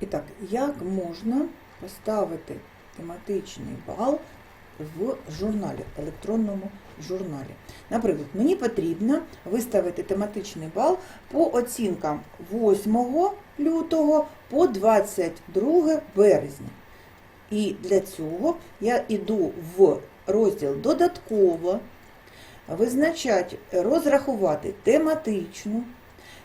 І так, як можна поставити тематичний бал в журналі, електронному журналі? Наприклад, мені потрібно виставити тематичний бал по оцінкам 8 лютого по 22 березня. І для цього я йду в розділ додатково, визначати, розрахувати тематичну.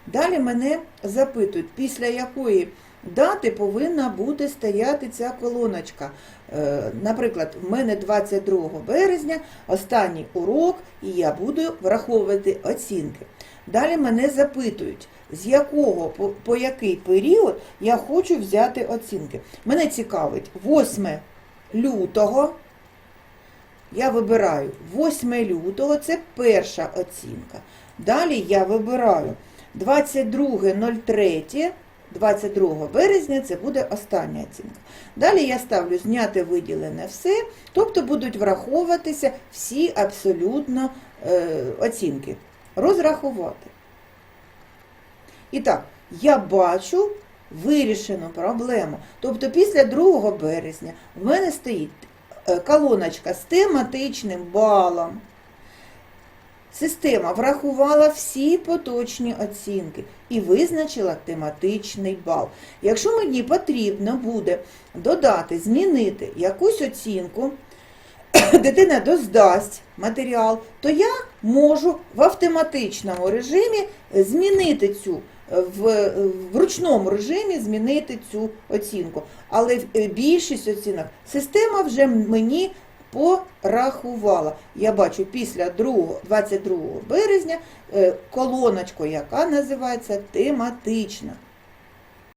Далі мене запитують, після якої дати повинна буде стояти ця колоночка. Е, Наприклад, в мене 22 березня останній урок, і я буду враховувати оцінки. Далі мене запитують, з якого по, по який період я хочу взяти оцінки. Мене цікавить 8 лютого. Я вибираю 8 лютого, це перша оцінка. Далі я вибираю 22.03, 22 березня це буде остання оцінка. Далі я ставлю зняти виділене все, тобто будуть враховуватися всі абсолютно е, оцінки. Розрахувати. І так, я бачу вирішену проблему. Тобто після 2 березня в мене стоїть е, колоночка з тематичним балом. Система врахувала всі поточні оцінки і визначила тематичний бал. Якщо мені потрібно буде додати, змінити якусь оцінку, дитина доздасть матеріал, то я можу в автоматичному режимі змінити цю, в, в ручному режимі змінити цю оцінку. Але е, більшість оцінок система вже мені порахувала. Я бачу після 2, 22 березня е, колоночку, яка називається тематична.